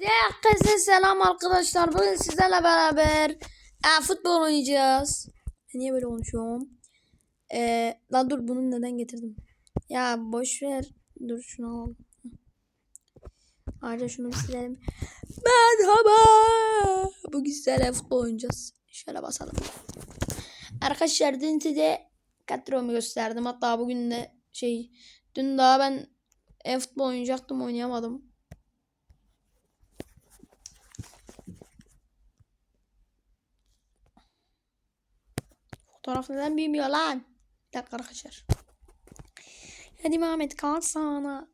Herkese selam arkadaşlar. Bugün sizlerle beraber e, futbol oynayacağız. Niye böyle konuşuyorum? E, lan dur bunu neden getirdim? Ya boş ver. Dur şunu alalım. Ayrıca şunu silelim. Merhaba. Bugün sizlerle futbol oynayacağız. Şöyle basalım. Arkadaşlar dün size kadromu gösterdim. Hatta bugün de şey dün daha ben e, futbol oynayacaktım oynayamadım. Fotoğraf neden büyümüyor lan? Bir dakika arkadaşlar. Hadi Mehmet kalk sana.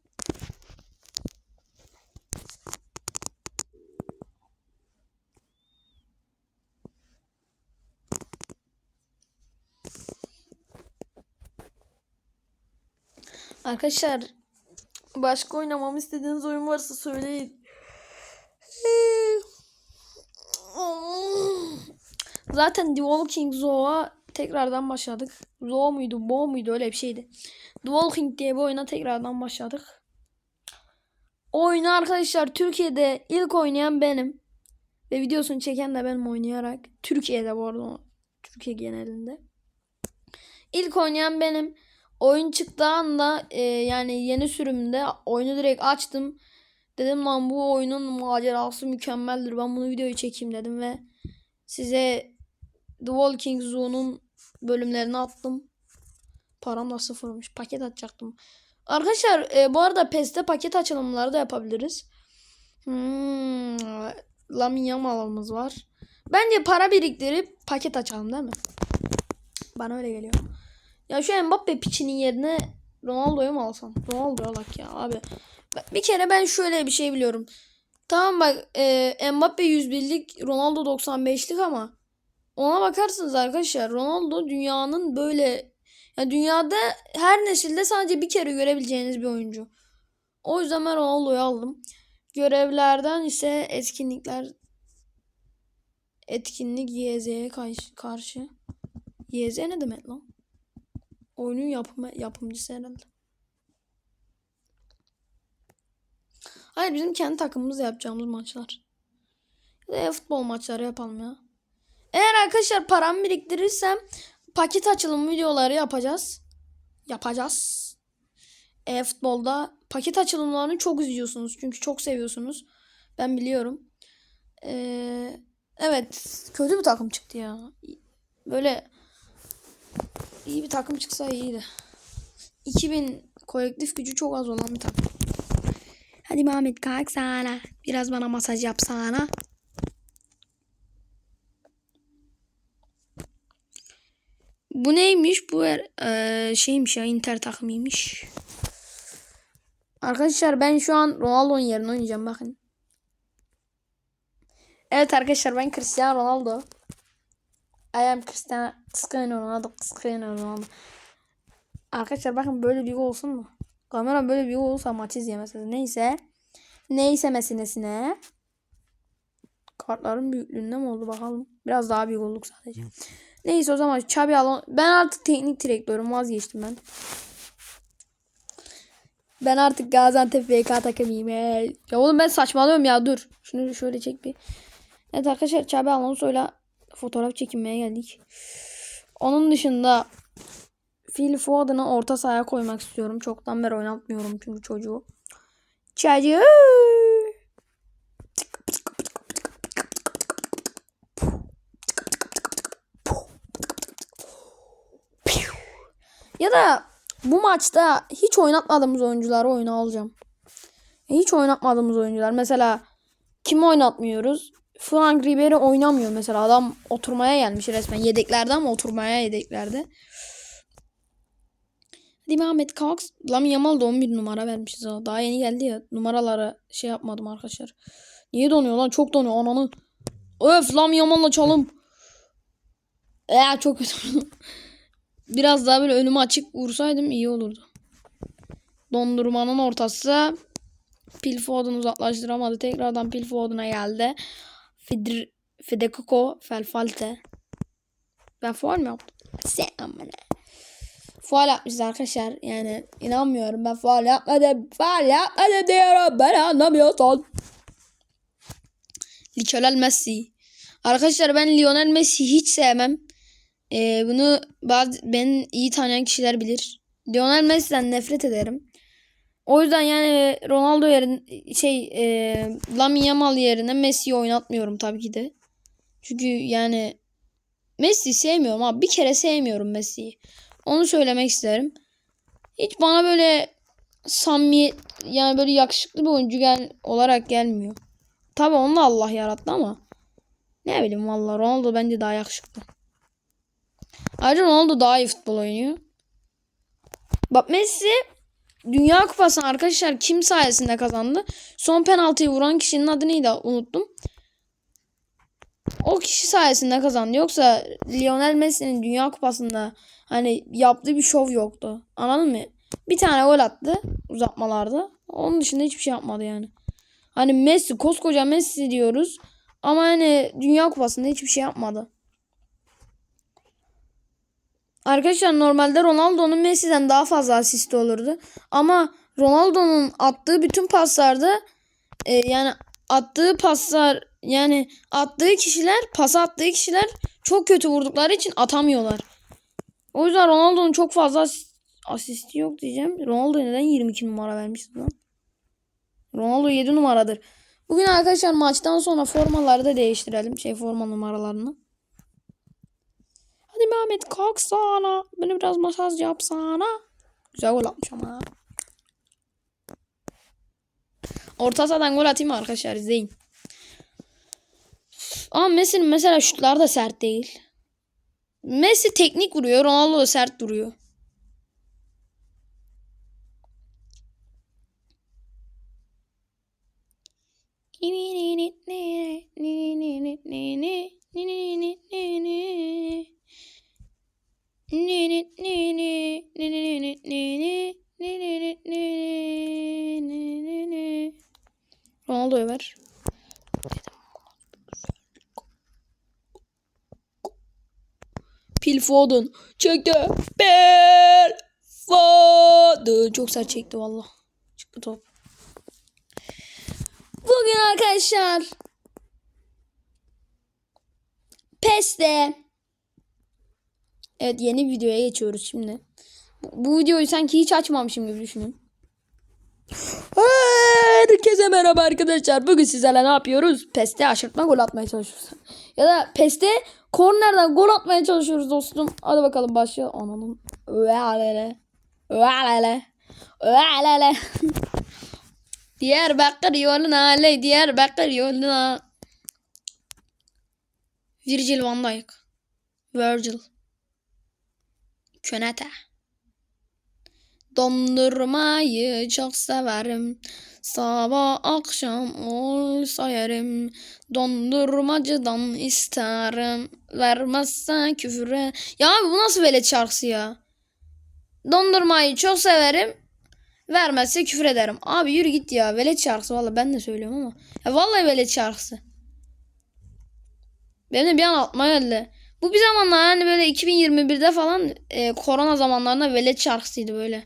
Arkadaşlar başka oynamamı istediğiniz oyun varsa söyleyin. Zaten The Walking Zoo'a tekrardan başladık. Zoo muydu, Bo muydu öyle bir şeydi. The Walking diye bir oyuna tekrardan başladık. O oyunu arkadaşlar Türkiye'de ilk oynayan benim. Ve videosunu çeken de benim oynayarak. Türkiye'de bu arada. Türkiye genelinde. İlk oynayan benim. Oyun çıktığı anda e, yani yeni sürümde oyunu direkt açtım. Dedim lan bu oyunun macerası mükemmeldir. Ben bunu videoyu çekeyim dedim ve size The Walking Zoo'nun bölümlerini attım. Param da sıfırmış. Paket atacaktım. Arkadaşlar e, bu arada PES'te paket açılımları da yapabiliriz. Hmm, Lamin Yamal'ımız var. Bence para biriktirip paket açalım değil mi? Bana öyle geliyor. Ya şu Mbappe piçinin yerine Ronaldo'yu mu alsam? Ronaldo'yu alak ya abi. Bir kere ben şöyle bir şey biliyorum. Tamam bak e, Mbappe 101'lik Ronaldo 95'lik ama ona bakarsınız arkadaşlar Ronaldo dünyanın böyle ya dünyada her nesilde sadece bir kere görebileceğiniz bir oyuncu. O yüzden ben Ronaldo'yu aldım. Görevlerden ise etkinlikler etkinlik YZ'ye karşı. YZ ne demek lan? Oyunun yapımı, yapımcısı herhalde. Hayır bizim kendi takımımızla yapacağımız maçlar. Ya futbol maçları yapalım ya. Eğer arkadaşlar paramı biriktirirsem paket açılım videoları yapacağız. Yapacağız. E, futbolda paket açılımlarını çok izliyorsunuz. Çünkü çok seviyorsunuz. Ben biliyorum. E, evet. Kötü bir takım çıktı ya. Böyle iyi bir takım çıksa iyiydi. 2000 kolektif gücü çok az olan bir takım. Hadi Mehmet kalk sana. Biraz bana masaj yapsana. Bu neymiş? Bu er, eee, şeymiş ya Inter takımıymış. Arkadaşlar ben şu an Ronaldo'nun yerine oynayacağım bakın. Evet arkadaşlar ben Cristiano Ronaldo. I am Cristiano Ronaldo. Cristiano Ronaldo. Arkadaşlar bakın böyle bir olsun mu? Kamera böyle bir olursa maç izleyemezsiniz. Neyse. Neyse meselesine. Kartların büyüklüğünde mi oldu bakalım. Biraz daha büyük olduk sadece. Neyse o zaman Xabi Alonso. Ben artık teknik direktörüm vazgeçtim ben. Ben artık Gaziantep VK takımıyım. Hey. Ya oğlum ben saçmalıyorum ya dur. Şunu şöyle çek bir. Evet arkadaşlar Xabi Alonso'yla fotoğraf çekinmeye geldik. Onun dışında Phil Foden'ı orta sahaya koymak istiyorum. Çoktan beri oynatmıyorum çünkü çocuğu. Çocuğu. Ya da bu maçta hiç oynatmadığımız oyuncuları oyuna alacağım. Hiç oynatmadığımız oyuncular. Mesela kimi oynatmıyoruz? Frank Ribery oynamıyor mesela. Adam oturmaya gelmiş resmen. Yedeklerden ama oturmaya yedeklerde. Hadi Mehmet kalk. Lamin Yamal da 11 numara vermişiz. ha. Daha yeni geldi ya. Numaralara şey yapmadım arkadaşlar. Niye donuyor lan? Çok donuyor ananı. Öf Lamin Yamal'la çalım. Eee çok kötü. Biraz daha böyle önümü açık vursaydım iyi olurdu. Dondurmanın ortası. Phil Foden uzaklaştıramadı. Tekrardan Phil Foden'a geldi. Fidr Federico Felfalte. Ben faul mü yaptım? Sen amına. Faul yapmışız arkadaşlar. Yani inanmıyorum ben faul yapmadım. Faul yapmadım diyorum. Ben anlamıyorsun. Lionel Messi. Arkadaşlar ben Lionel Messi hiç sevmem. Ee, bunu bazı beni iyi tanıyan kişiler bilir. Lionel Messi'den nefret ederim. O yüzden yani Ronaldo yerine şey e, Lamine Yamal yerine Messi'yi oynatmıyorum tabii ki de. Çünkü yani Messi sevmiyorum abi. Bir kere sevmiyorum Messi'yi. Onu söylemek isterim. Hiç bana böyle samimiyet yani böyle yakışıklı bir oyuncu gel olarak gelmiyor. Tabii onu da Allah yarattı ama ne bileyim vallahi Ronaldo bence daha yakışıklı. Ayrıca Ronaldo daha iyi futbol oynuyor. Bak Messi Dünya Kupası'nı arkadaşlar kim sayesinde kazandı? Son penaltıyı vuran kişinin adı neydi unuttum. O kişi sayesinde kazandı. Yoksa Lionel Messi'nin Dünya Kupası'nda hani yaptığı bir şov yoktu. Anladın mı? Bir tane gol attı uzatmalarda. Onun dışında hiçbir şey yapmadı yani. Hani Messi koskoca Messi diyoruz. Ama hani Dünya Kupası'nda hiçbir şey yapmadı. Arkadaşlar normalde Ronaldo'nun Messi'den daha fazla asisti olurdu. Ama Ronaldo'nun attığı bütün paslarda e, yani attığı paslar yani attığı kişiler pas attığı kişiler çok kötü vurdukları için atamıyorlar. O yüzden Ronaldo'nun çok fazla as- asisti yok diyeceğim. Ronaldo neden 22 numara vermişsin lan? Ronaldo 7 numaradır. Bugün arkadaşlar maçtan sonra formaları da değiştirelim. Şey forma numaralarını. Hadi Mehmet kalksana. Beni biraz masaj yapsana. Güzel gol atmış ama. Orta sahadan gol atayım arkadaşlar izleyin. Ama Messi'nin mesela şutları da sert değil. Messi teknik vuruyor. Ronaldo da sert duruyor. Ronaldo'ya ver. Phil Foden çekti. Phil Foden çok sert çekti valla. Çıktı top. Bugün arkadaşlar PES'te Evet yeni videoya geçiyoruz şimdi. Bu, videoyu sanki hiç açmamışım gibi düşünün. Herkese merhaba arkadaşlar. Bugün sizlerle ne yapıyoruz? PES'te aşırtma gol atmaya çalışıyoruz. Ya da PES'te kornerden gol atmaya çalışıyoruz dostum. Hadi bakalım başlayalım. Ananın. Öğalele. Öğalele. Öğalele. Diyarbakır yoluna le Diyarbakır yoluna. Virgil van Dijk. Virgil. Könete. Dondurmayı çok severim. Sabah akşam olsa yerim. Dondurmacıdan isterim. Vermezse küfüre. Ya abi bu nasıl velet şarkısı ya? Dondurmayı çok severim. Vermezse küfür ederim. Abi yürü git ya. Velet şarkısı valla ben de söylüyorum ama. Ya vallahi velet şarkısı. Benim de bir an atma geldi. Bu bir zamanlar hani böyle 2021'de falan e, korona zamanlarında velet şarkısıydı böyle.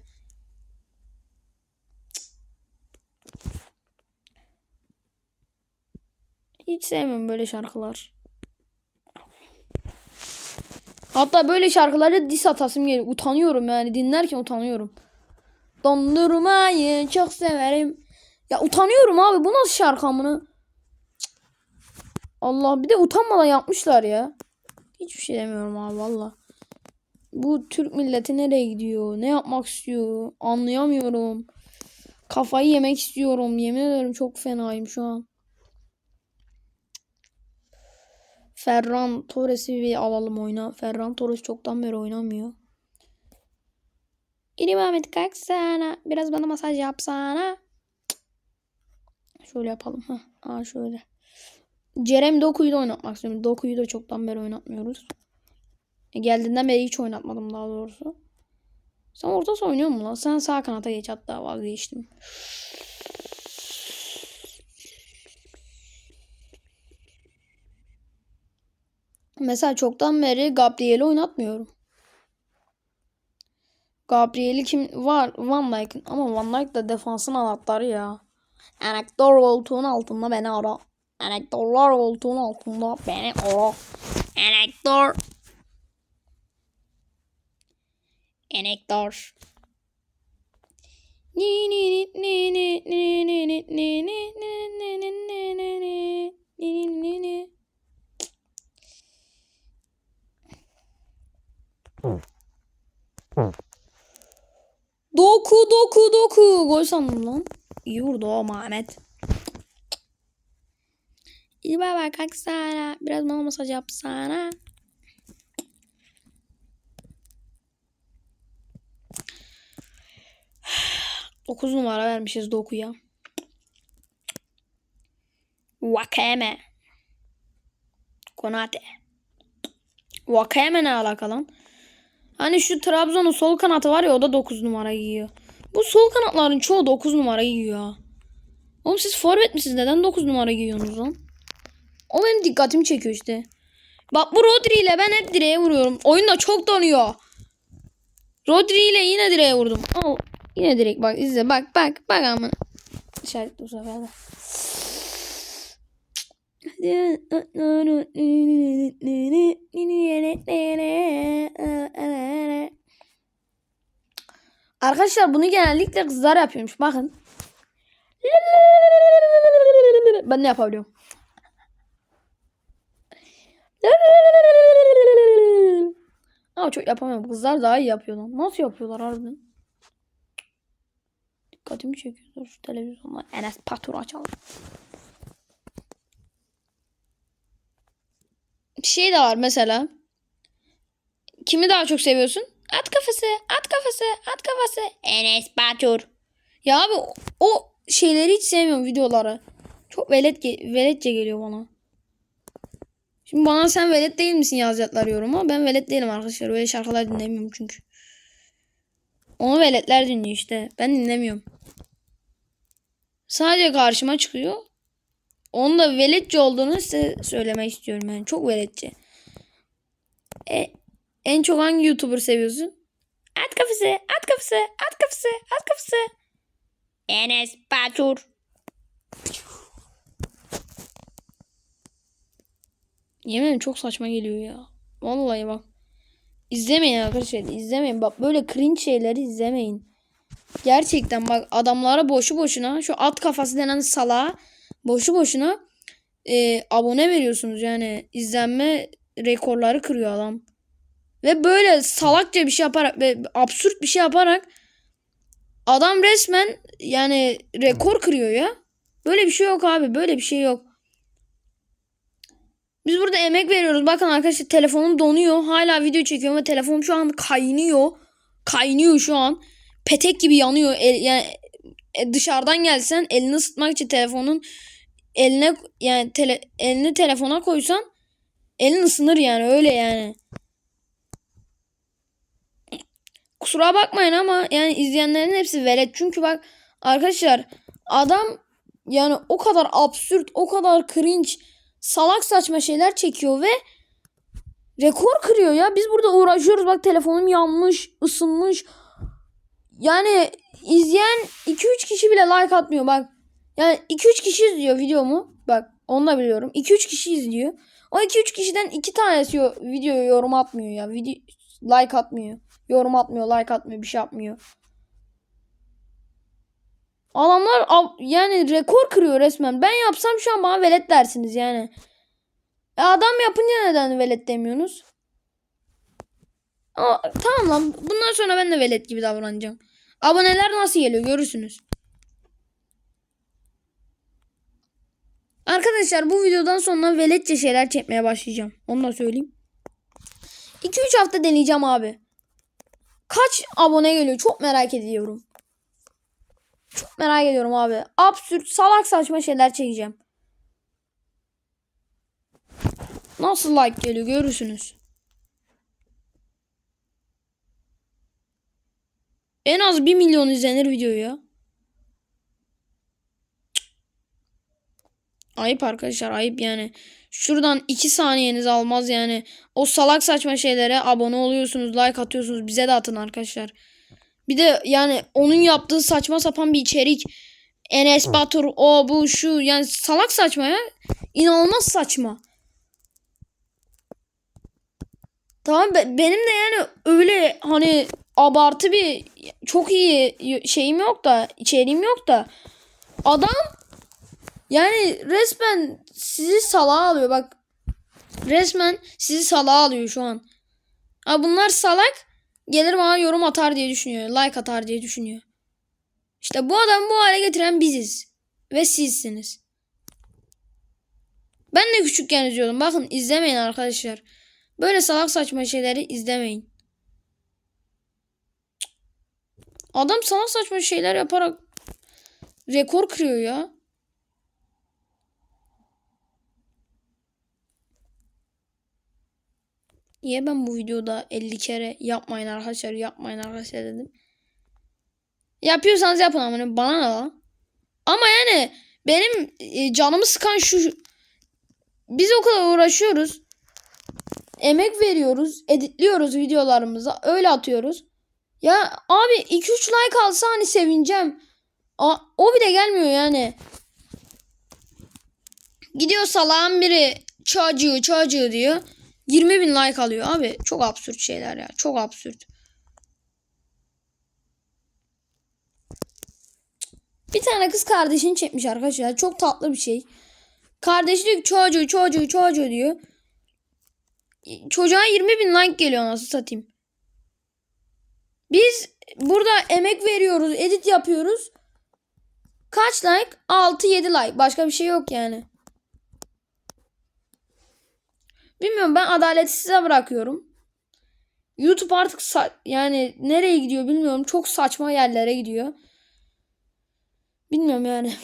Hiç sevmem böyle şarkılar. Hatta böyle şarkıları diss atasım geliyor. Utanıyorum yani dinlerken utanıyorum. Dondurmayı çok severim. Ya utanıyorum abi bu nasıl şarkı amına? Allah bir de utanmadan yapmışlar ya. Hiçbir şey demiyorum abi valla. Bu Türk milleti nereye gidiyor? Ne yapmak istiyor? Anlayamıyorum. Kafayı yemek istiyorum. Yemin ederim çok fenayım şu an. Ferran Torres'i bir alalım oyuna. Ferran Torres çoktan beri oynamıyor. İri Mehmet kalksana. Biraz bana masaj yapsana. Şöyle yapalım. Heh. Aa şöyle. Cerem Doku'yu da oynatmak istiyorum. Doku'yu da çoktan beri oynatmıyoruz. E, geldiğinden beri hiç oynatmadım daha doğrusu. Sen orta saha oynuyor musun lan? Sen sağ kanata geç hatta vazgeçtim. Mesela çoktan beri Gabriel'i oynatmıyorum. Gabriel'i kim var? Van Dijk'in ama Van Dijk da defansın anahtarı ya. Anahtar koltuğun altında beni ara. Enektarlar koltuğun altında beni koru. Enektar. Enektar. Ni ni ni ni ni ni ni ni ni ni ni ni ni ni ni ni ni ni Doku doku doku. Gol sandım lan. İyi vurdu o Mehmet. İyi baba kalksana. Biraz bana masaj yapsana. Dokuz numara vermişiz dokuya. Wakame. Konate. Wakame ne alaka lan? Hani şu Trabzon'un sol kanatı var ya o da 9 numara giyiyor. Bu sol kanatların çoğu 9 numara giyiyor. Oğlum siz forvet misiniz? Neden 9 numara giyiyorsunuz lan? O benim dikkatimi çekiyor işte. Bak bu Rodri ile ben hep direğe vuruyorum. Oyun da çok donuyor. Rodri ile yine direğe vurdum. Al. Yine direkt bak izle bak bak bak ama. İşaretli bu sefer de. Arkadaşlar bunu genellikle kızlar yapıyormuş. Bakın. Ben ne yapabiliyorum? Ama çok yapamıyorum. Kızlar daha iyi yapıyor lan. Nasıl yapıyorlar harbiden? Dikkatimi çekiyor. Şu televizyonda Enes Batur açalım. Bir şey de var mesela. Kimi daha çok seviyorsun? At kafası, at kafası, at kafası. Enes Batur. Ya abi o- şeyleri hiç sevmiyorum videoları. Çok velet veletçe geliyor bana. Şimdi bana sen velet değil misin yazacaklar yoruma. Ben velet değilim arkadaşlar. Öyle şarkılar dinlemiyorum çünkü. Onu veletler dinliyor işte. Ben dinlemiyorum. Sadece karşıma çıkıyor. Onun da veletçi olduğunu size söylemek istiyorum yani. Çok veletçi. E, en çok hangi YouTuber seviyorsun? At kafası, at kafası, at kafası, at kafası. Enes Batur. Yemin çok saçma geliyor ya. Vallahi bak. İzlemeyin arkadaşlar. izlemeyin. Bak böyle cringe şeyleri izlemeyin. Gerçekten bak adamlara boşu boşuna şu at kafası denen salağa boşu boşuna e, abone veriyorsunuz. Yani izlenme rekorları kırıyor adam. Ve böyle salakça bir şey yaparak ve absürt bir şey yaparak adam resmen yani rekor kırıyor ya. Böyle bir şey yok abi. Böyle bir şey yok. Biz burada emek veriyoruz. Bakın arkadaşlar telefonum donuyor. Hala video çekiyorum ve telefonum şu an kaynıyor. Kaynıyor şu an. Petek gibi yanıyor. El, yani e, dışarıdan gelsen elini ısıtmak için telefonun eline yani tele, elini telefona koysan elin ısınır yani öyle yani. Kusura bakmayın ama yani izleyenlerin hepsi velet. Çünkü bak arkadaşlar adam yani o kadar absürt, o kadar cringe, salak saçma şeyler çekiyor ve rekor kırıyor ya. Biz burada uğraşıyoruz. Bak telefonum yanmış, ısınmış. Yani izleyen 2-3 kişi bile like atmıyor bak. Yani 2-3 kişi izliyor videomu. Bak onu da biliyorum. 2-3 kişi izliyor. O 2-3 kişiden 2 tanesi videoya yorum atmıyor ya. Video like atmıyor. Yorum atmıyor, like atmıyor, bir şey yapmıyor. Adamlar yani rekor kırıyor resmen. Ben yapsam şu an bana velet dersiniz yani. E adam yapınca neden velet demiyorsunuz? Ama, tamam lan. Bundan sonra ben de velet gibi davranacağım. Aboneler nasıl geliyor görürsünüz. Arkadaşlar bu videodan sonra veletçe şeyler çekmeye başlayacağım. Onu da söyleyeyim. 2-3 hafta deneyeceğim abi. Kaç abone geliyor çok merak ediyorum. Çok merak ediyorum abi. Absürt salak saçma şeyler çekeceğim. Nasıl like geliyor görürsünüz. En az 1 milyon izlenir video ya. Ayıp arkadaşlar ayıp yani. Şuradan 2 saniyeniz almaz yani. O salak saçma şeylere abone oluyorsunuz, like atıyorsunuz. Bize de atın arkadaşlar. Bir de yani onun yaptığı saçma sapan bir içerik. Enes Batur o bu şu yani salak saçma ya. İnanılmaz saçma. Tamam be- benim de yani öyle hani abartı bir çok iyi şeyim yok da içeriğim yok da adam yani resmen sizi salağa alıyor bak resmen sizi salağa alıyor şu an. Ha bunlar salak gelir bana yorum atar diye düşünüyor. Like atar diye düşünüyor. İşte bu adamı bu hale getiren biziz. Ve sizsiniz. Ben de küçükken izliyordum. Bakın izlemeyin arkadaşlar. Böyle salak saçma şeyleri izlemeyin. Adam salak saçma şeyler yaparak rekor kırıyor ya. Niye ben bu videoda 50 kere yapmayın arkadaşlar yapmayın arkadaşlar dedim. Yapıyorsanız yapın ama bana ne lan? Ama yani benim e, canımı sıkan şu biz o kadar uğraşıyoruz. Emek veriyoruz, editliyoruz videolarımızı, öyle atıyoruz. Ya abi 2-3 like alsa hani sevineceğim. A, o bile gelmiyor yani. Gidiyor salağın biri çocuğu çocuğu diyor. 20 bin like alıyor abi. Çok absürt şeyler ya. Çok absürt. Bir tane kız kardeşini çekmiş arkadaşlar. Çok tatlı bir şey. Kardeşi diyor ki çocuğu çocuğu çocuğu diyor. Çocuğa 20 bin like geliyor nasıl satayım. Biz burada emek veriyoruz. Edit yapıyoruz. Kaç like? 6-7 like. Başka bir şey yok yani. Bilmiyorum ben adaleti size bırakıyorum. YouTube artık yani nereye gidiyor bilmiyorum. Çok saçma yerlere gidiyor. Bilmiyorum yani.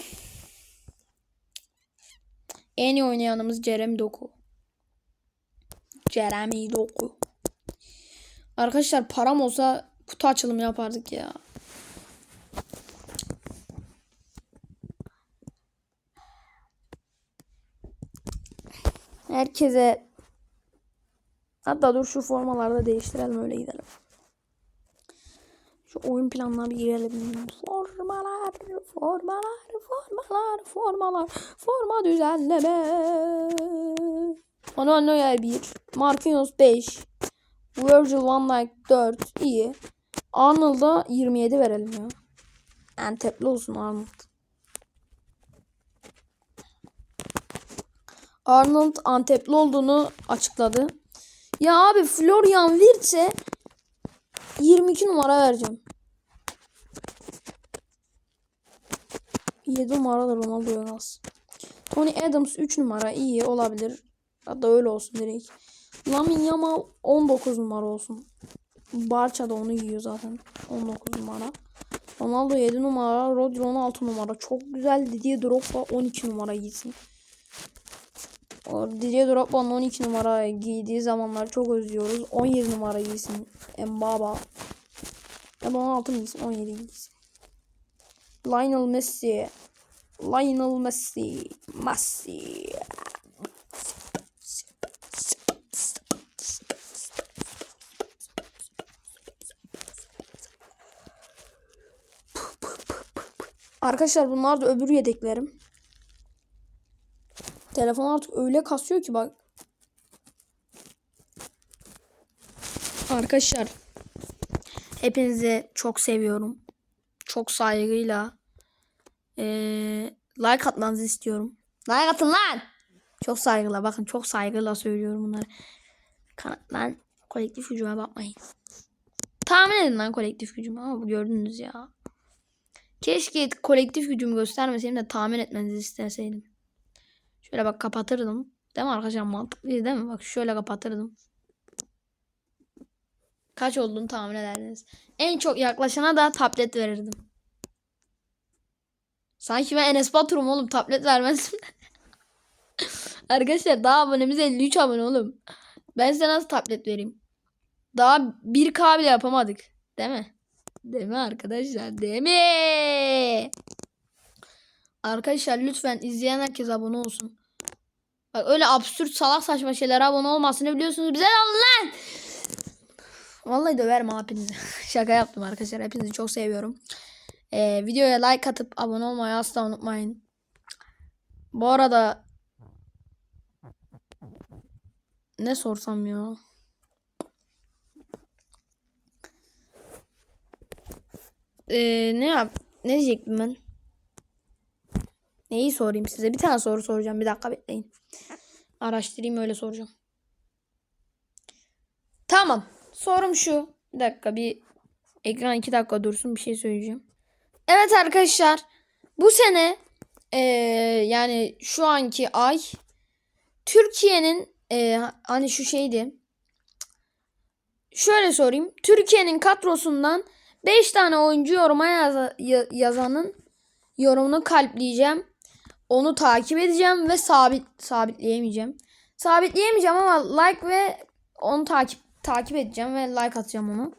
En iyi oynayanımız Jeremy Doku. Jeremy Doku. Arkadaşlar param olsa kutu açılımı yapardık ya. Herkese hatta dur şu formaları da değiştirelim öyle gidelim. Şu oyun planına bir girelim. Formalar, formalar, formalar, formalar, forma düzenleme. Manuel Neuer 1, Marquinhos 5, Virgil van Dijk 4, iyi. Arnold'a 27 verelim ya. Antepli olsun Arnold. Arnold Antepli olduğunu açıkladı. Ya abi Florian Wirtz'e 22 numara vereceğim. 7 numara da Ronaldo'ya kalsın. Tony Adams 3 numara iyi olabilir. Hatta öyle olsun direkt. Lamin Yamal 19 numara olsun. Barça da onu yiyor zaten. 19 numara. Ronaldo 7 numara. Rodri 16 numara. Çok güzel Didier Drogba 12 numara giysin. Didier Drogba'nın 12 numara giydiği zamanlar çok özlüyoruz. 17 numara giysin. Mbaba. Ya da 16 mı giysin? 17 giysin. Lionel Messi. Lionel Messi. Messi. Arkadaşlar bunlar da öbür yedeklerim. Telefon artık öyle kasıyor ki bak. Arkadaşlar hepinizi çok seviyorum. Çok saygıyla ee, like atmanızı istiyorum. Like atın lan. Çok saygıyla bakın çok saygıyla söylüyorum bunları. Lan kolektif gücüme bakmayın. Tahmin edin lan kolektif gücümü ama gördünüz ya. Keşke kolektif gücümü göstermeseydim de tahmin etmenizi isteseydim. Şöyle bak kapatırdım. Değil mi arkadaşlar mantıklı değil mi? Bak şöyle kapatırdım. Kaç olduğunu tahmin ederdiniz. En çok yaklaşana da tablet verirdim. Sanki ben Enes Batur'um oğlum tablet vermezdim. arkadaşlar daha abonemiz 53 abone oğlum. Ben size nasıl tablet vereyim? Daha 1K bile yapamadık. Değil mi? Değil mi arkadaşlar? Değil mi? Arkadaşlar lütfen izleyen herkes abone olsun. Bak öyle absürt salak saçma şeylere abone olmasını biliyorsunuz. Bize alın lan. Vallahi döverim hepinizi. Şaka yaptım arkadaşlar. Hepinizi çok seviyorum. Ee, videoya like atıp abone olmayı asla unutmayın. Bu arada ne sorsam ya? Ee, ne yap? Ne diyecektim ben? Neyi sorayım size? Bir tane soru soracağım. Bir dakika bekleyin. Araştırayım öyle soracağım. Tamam. Sorum şu. Bir dakika bir ekran iki dakika dursun bir şey söyleyeceğim. Evet arkadaşlar. Bu sene eee, yani şu anki ay Türkiye'nin eee, hani şu şeydi. Şöyle sorayım. Türkiye'nin kadrosundan 5 tane oyuncu yoruma yaza- ya- yazanın yorumunu kalpleyeceğim. Onu takip edeceğim ve sabit sabitleyemeyeceğim. Sabitleyemeyeceğim ama like ve onu takip takip edeceğim ve like atacağım onu.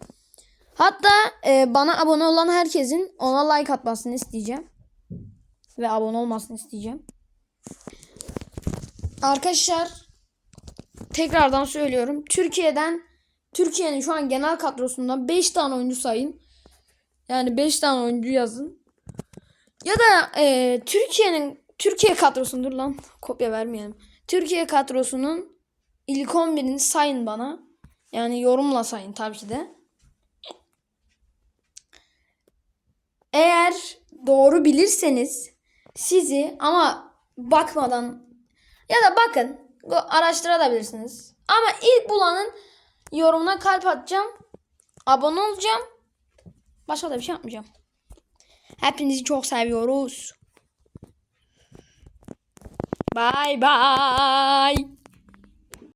Hatta e, bana abone olan herkesin ona like atmasını isteyeceğim. Ve abone olmasını isteyeceğim. Arkadaşlar tekrardan söylüyorum. Türkiye'den Türkiye'nin şu an genel kadrosundan 5 tane oyuncu sayın. Yani 5 tane oyuncu yazın. Ya da e, Türkiye'nin Türkiye kadrosundur lan. Kopya vermeyelim. Türkiye kadrosunun ilk 11'ini sayın bana. Yani yorumla sayın tabii ki de. Eğer doğru bilirseniz sizi ama bakmadan ya da bakın araştırabilirsiniz. Ama ilk bulanın yorumuna kalp atacağım. Abone olacağım. Başka da bir şey yapmayacağım. Hepinizi çok seviyoruz. Bye bye.